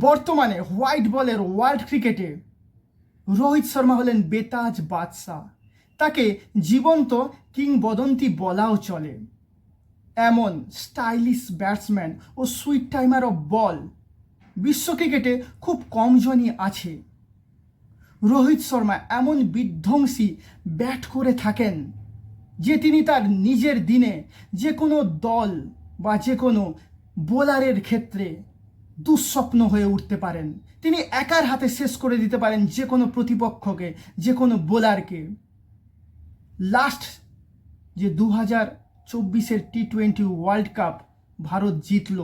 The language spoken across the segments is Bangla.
বর্তমানে হোয়াইট বলের ওয়ার্ল্ড ক্রিকেটে রোহিত শর্মা হলেন বেতাজ বাদশাহ। তাকে জীবন্ত কিংবদন্তি বলাও চলে। এমন স্টাইলিশ ব্যাটসম্যান ও সুইট টাইমার অফ বল বিশ্ব ক্রিকেটে খুব কমজনই আছে। রোহিত শর্মা এমন বিধ্বংসী ব্যাট করে থাকেন যে তিনি তার নিজের দিনে যে কোনো দল বা যে কোনো বোলারের ক্ষেত্রে দুঃস্বপ্ন হয়ে উঠতে পারেন। তিনি একার হাতে শেষ করে দিতে পারেন যে কোনো প্রতিপক্ষকে যে কোনো বোলারকে। লাস্ট যে দু হাজার চব্বিশের T twenty world cup Bharat জিতল,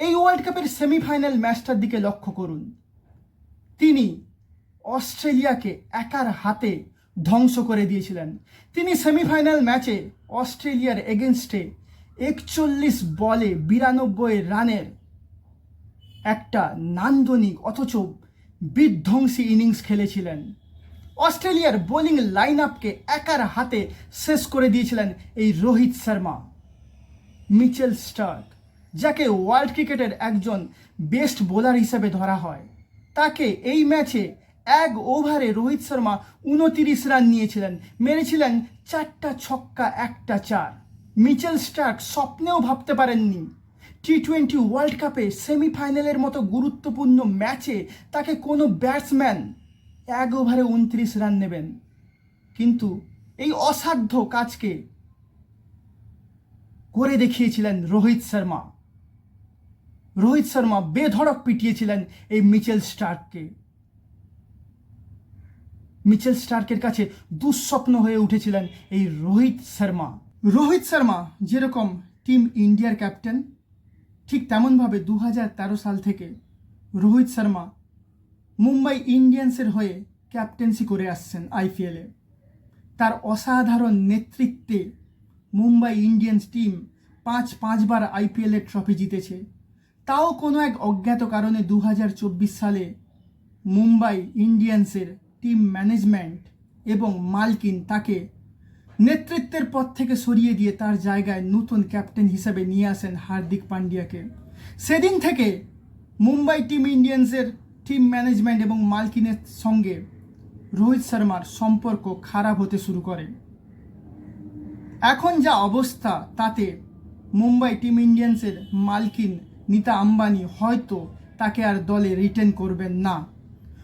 এই ওয়ার্ল্ড কাপের সেমিফাইনাল ম্যাচটার দিকে লক্ষ্য করুন। তিনি অস্ট্রেলিয়াকে একার হাতে ধ্বংস করে দিয়েছিলেন। তিনি সেমিফাইনাল ম্যাচে অস্ট্রেলিয়ার এগেনস্টে একচল্লিশ বলে বিরানব্বই রানের একটা নান্দনিক অথচ বিধ্বংসী ইনিংস খেলেছিলেন। অস্ট্রেলিয়ার বোলিং লাইন আপকে একার হাতে শেষ করে দিয়েছিলেন এই রোহিত শর্মা। মিচেল স্টার্ক, যাকে ওয়ার্ল্ড ক্রিকেটের একজন বেস্ট বোলার হিসেবে ধরা হয়, তাকে এই ম্যাচে এক ওভারে রোহিত শর্মা উনতিরিশ রান নিয়েছিলেন, মেরেছিলেন চারটা ছক্কা, একটা চার। মিচেল স্টার্ক স্বপ্নেও ভাবতে পারেননি টি টোয়েন্টি ওয়ার্ল্ড কাপে সেমিফাইনালের মতো গুরুত্বপূর্ণ ম্যাচে তাকে কোনো ব্যাটসম্যান এক ওভারে উনত্রিশ রান নেবেন। কিন্তু এই অসাধ্য কাজকে করে দেখিয়েছিলেন রোহিত শর্মা। রোহিত শর্মা বেধড়ক পিটিয়েছিলেন এই মিচেল স্টার্ককে। মিচেল স্টার্কের কাছে দুঃস্বপ্ন হয়ে উঠেছিলেন এই রোহিত শর্মা। রোহিত শর্মা যেরকম টিম ইন্ডিয়ার ক্যাপ্টেন ঠিক তেমনভাবে দু হাজার তেরো সাল থেকে রোহিত শর্মা মুম্বাই ইন্ডিয়ান্সের হয়ে ক্যাপ্টেন্সি করে আসছেন আইপিএলে। তার অসাধারণ নেতৃত্বে মুম্বাই ইন্ডিয়ান্স টিম পাঁচ পাঁচবার আইপিএলের ট্রফি জিতেছে। তাও কোনো এক অজ্ঞাত কারণে দু হাজার চব্বিশ সালে মুম্বাই ইন্ডিয়ান্সের টিম ম্যানেজমেন্ট এবং মালকিন তাকে নেতৃত্বের পদ থেকে সরিয়ে দিয়ে তার জায়গায় নতুন ক্যাপ্টেন হিসেবে নিয়ে আসেন হার্দিক পান্ডিয়াকে। সেদিন থেকে মুম্বাই টিম ইন্ডিয়ান্সের টিম ম্যানেজমেন্ট এবং মালকিনের সঙ্গে রোহিত শর্মার সম্পর্ক খারাপ হতে শুরু করে। এখন যা অবস্থা, তাতে মুম্বাই টিম ইন্ডিয়ান্সের মালকিন নিতা আম্বানি হয়তো তাকে আর দলে রিটেন করবেন না।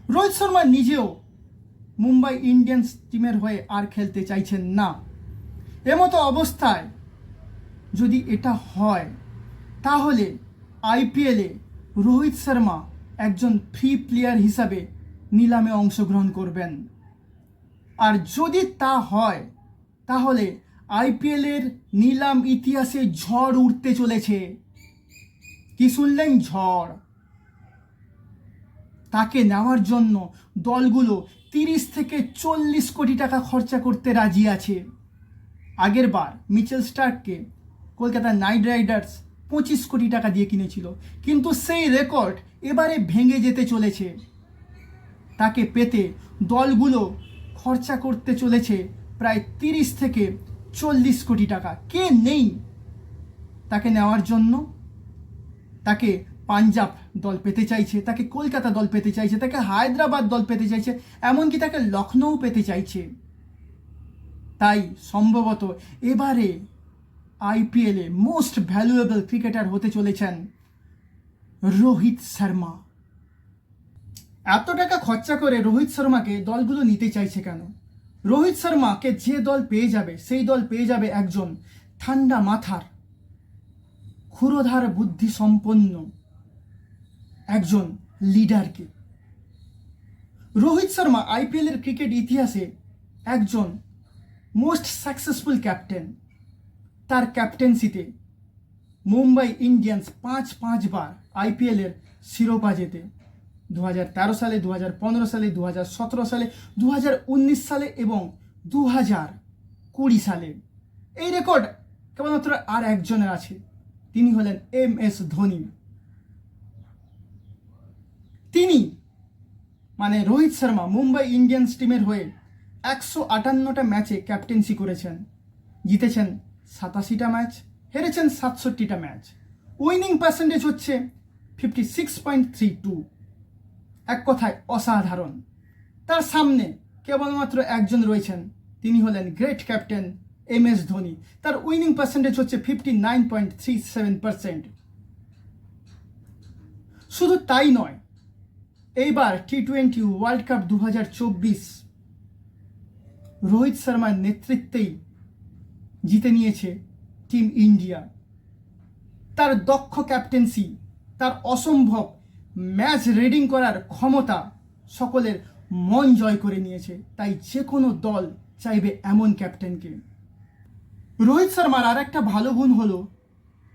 রোহিত শর্মা নিজেও মুম্বাই ইন্ডিয়ান্স টিমের হয়ে আর খেলতে চাইছেন না। এমতো অবস্থায় যদি এটা হয়, তাহলে আইপিএলে রোহিত শর্মা একজন ফ্রি প্লেয়ার হিসাবে নিলামে অংশগ্রহণ করবেন। আর যদি তা হয়, তাহলে আইপিএলের নিলাম ইতিহাসে ঝড় উঠতে চলেছে। কি শুনলেন ঝড়? তাকে নেওয়ার জন্য দলগুলো তিরিশ থেকে চল্লিশ কোটি টাকা খরচা করতে রাজি আছে। আগের বার মিচেল স্টার্ককে কলকাতা নাইট রাইডার্স পঁচিশ কোটি টাকা দিয়ে কিনেছিল। কিন্তু সেই রেকর্ড এবারে ভেঙে যেতে চলেছে। তাকে পেতে দলগুলো খরচা করতে চলেছে প্রায় তিরিশ থেকে চল্লিশ কোটি টাকা। কে নেই তাকে নেওয়ার জন্য? তাকে পাঞ্জাব দল পেতে চাইছে, তাকে কলকাতা দল পেতে চাইছে, তাকে হায়দ্রাবাদ দল পেতে চাইছে, এমনকি তাকে লখনৌ পেতে চাইছে। তাই সম্ভবত এবারে আইপিএলে মোস্ট ভ্যালুয়েবল ক্রিকেটার হতে চলেছেন রোহিত শর্মা। এত টাকা খরচা করে রোহিত শর্মাকে দলগুলো নিতে চাইছে কেন? রোহিত শর্মাকে যে দল পেয়ে যাবে, সেই দল পেয়ে যাবে একজন ঠান্ডা মাথার, ক্ষুরোধার বুদ্ধি সম্পন্ন একজন লিডারকে। রোহিত শর্মা আইপিএলের ক্রিকেট ইতিহাসে একজন মোস্ট সাকসেসফুল ক্যাপ্টেন তার ক্যাপ্টেন্সিতে মুম্বাই ইন্ডিয়ান্স পাঁচ পাঁচবার আইপিএলের শিরোপা জেতে। দু তেরো সালে দু পনেরো সালে দু সতেরো সালে দু উনিশ সালে এবং দু হাজার কুড়ি সালে। এই রেকর্ড কেবলমাত্র আর একজনের আছে। তিনি হলেন এম এস ধোনি। তিনি মানে রোহিত শর্মা, মুম্বাই ইন্ডিয়ান্স টিমের হয়ে একশো আটান্নটা ম্যাচে ক্যাপ্টেন্সি করেছেন। জিতেছেন সাতাশিটা ম্যাচ, হেরেছেন সাতষট্টিটা ম্যাচ। উইনিং পার্সেন্টেজ হচ্ছে fifty six point three two. এক কথায় অসাধারণ। তার সামনে কেবলমাত্র একজন রয়েছেন, তিনি হলেন great captain M S Dhoni. তার উইনিং পার্সেন্টেজ হচ্ছে fifty nine point three seven percent. শুধু তাই নয় এইবার টি টোয়েন্টি ওয়ার্ল্ড কাপ দু হাজার চব্বিশ। রোহিত শর্মার নেতৃত্বেই জিতে নিয়েছে টিম ইন্ডিয়া তার দক্ষ ক্যাপ্টেন্সি তার অসম্ভব ম্যাচ রিডিং করার ক্ষমতা সকলের মন জয় করে নিয়েছে। তাই যে কোনো দল চাইবে এমন ক্যাপ্টেনকে রোহিত শর্মার আর একটা ভালো গুণ হলো,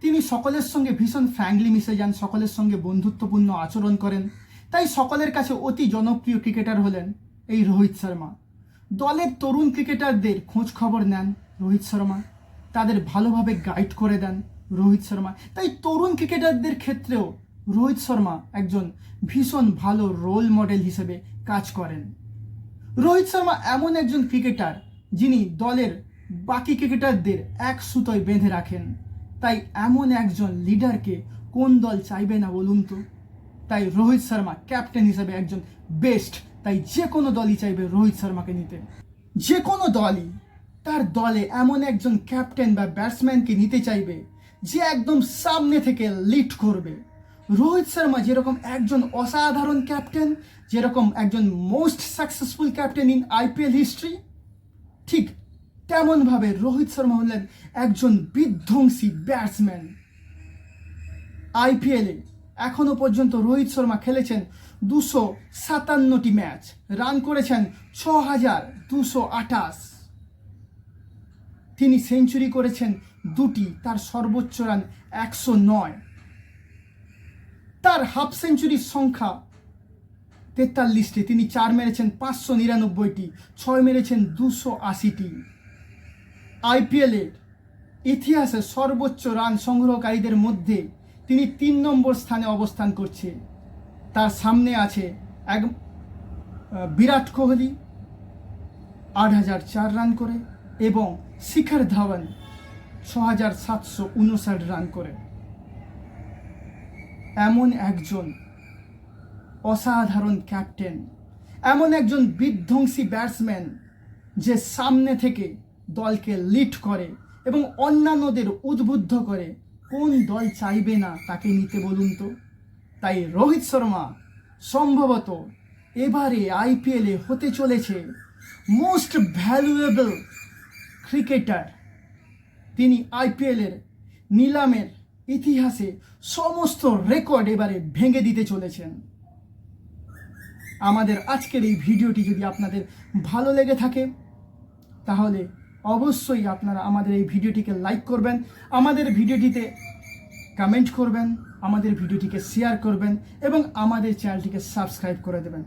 তিনি সকলের সঙ্গে ভীষণ ফ্র্যাঙ্কলি মিশে যান, সকলের সঙ্গে বন্ধুত্বপূর্ণ আচরণ করেন। তাই সকলের কাছে অতি জনপ্রিয় ক্রিকেটার হলেন এই রোহিত শর্মা। দলের তরুণ ক্রিকেটারদের খোঁজ খবর নেন রোহিত শর্মা। তাদের ভালোভাবে গাইড করে দেন রোহিত শর্মা। তাই তরুণ ক্রিকেটারদের ক্ষেত্রেও রোহিত শর্মা একজন ভীষণ ভালো রোল মডেল হিসেবে কাজ করেন। রোহিত শর্মা এমন একজন ক্রিকেটার যিনি দলের বাকি ক্রিকেটারদের এক সুতোয় বেঁধে রাখেন। তাই এমন একজন লিডারকে কোন দল চাইবে না বলুন তো? তাই রোহিত শর্মা ক্যাপ্টেন হিসেবে একজন বেস্ট। তাই যে কোনো দলই চাইবে রোহিত শর্মাকে নিতে। যে কোনো দলই তার দলে এমন একজন ক্যাপ্টেন বা ব্যাটসম্যানকে নিতে চাইবে যে একদম সামনে থেকে লিড করবে। রোহিত শর্মা যেরকম একজন অসাধারণ ক্যাপ্টেন, যেরকম একজন most successful captain in IPL history, ঠিক তেমনভাবে রোহিত শর্মা হলেন একজন বিধ্বংসী ব্যাটসম্যান। আইপিএলে এখনও পর্যন্ত রোহিত শর্মা খেলেছেন দুশো সাতান্নটি ম্যাচ। রান করেছেন ছ হাজার দুশো আঠাশ। তিনি সেঞ্চুরি করেছেন দুটি, তার সর্বোচ্চ রান একশো নয়। তার হাফ সেঞ্চুরির সংখ্যা তেতাল্লিশটি। তিনি চার মেরেছেন পাঁচশো নিরানব্বইটি, ছয় মেরেছেন দুশো আশিটি। আইপিএলের ইতিহাসে সর্বোচ্চ রান সংগ্রহকারীদের মধ্যে তিনি তিন নম্বর স্থানে অবস্থান করছে। তার সামনে আছে এক বিরাট কোহলি, আট হাজার চার রান করে এবং শিখর ধাওয়ান ছ হাজার সাতশো উনষাট রান করে। এমন একজন অসাধারণ ক্যাপ্টেন, এমন একজন বিধ্বংসী ব্যাটসম্যান যে সামনে থেকে দলকে লিড করে এবং অন্যান্যদের উদ্বুদ্ধ করে কোন দল চাইবে না তাকে নিতে বলুন তো? তাই রোহিত শর্মা সম্ভবত এবারে আইপিএলে হতে চলেছে মোস্ট ভ্যালুয়েবল ক্রিকেটার। তিনি আইপিএলের নিলামের ইতিহাসে সমস্ত রেকর্ড এবারে ভেঙে দিতে চলেছেন। আমাদের আজকের এই ভিডিওটি যদি আপনাদের ভালো লেগে থাকে, তাহলে অবশ্যই আপনারা আমাদের এই ভিডিওটিকে লাইক করবেন, আমাদের ভিডিওটিতে কমেন্ট করবেন, আমাদের ভিডিওটিকে শেয়ার করবেন এবং আমাদের চ্যানেলটিকে সাবস্ক্রাইব করে দেবেন।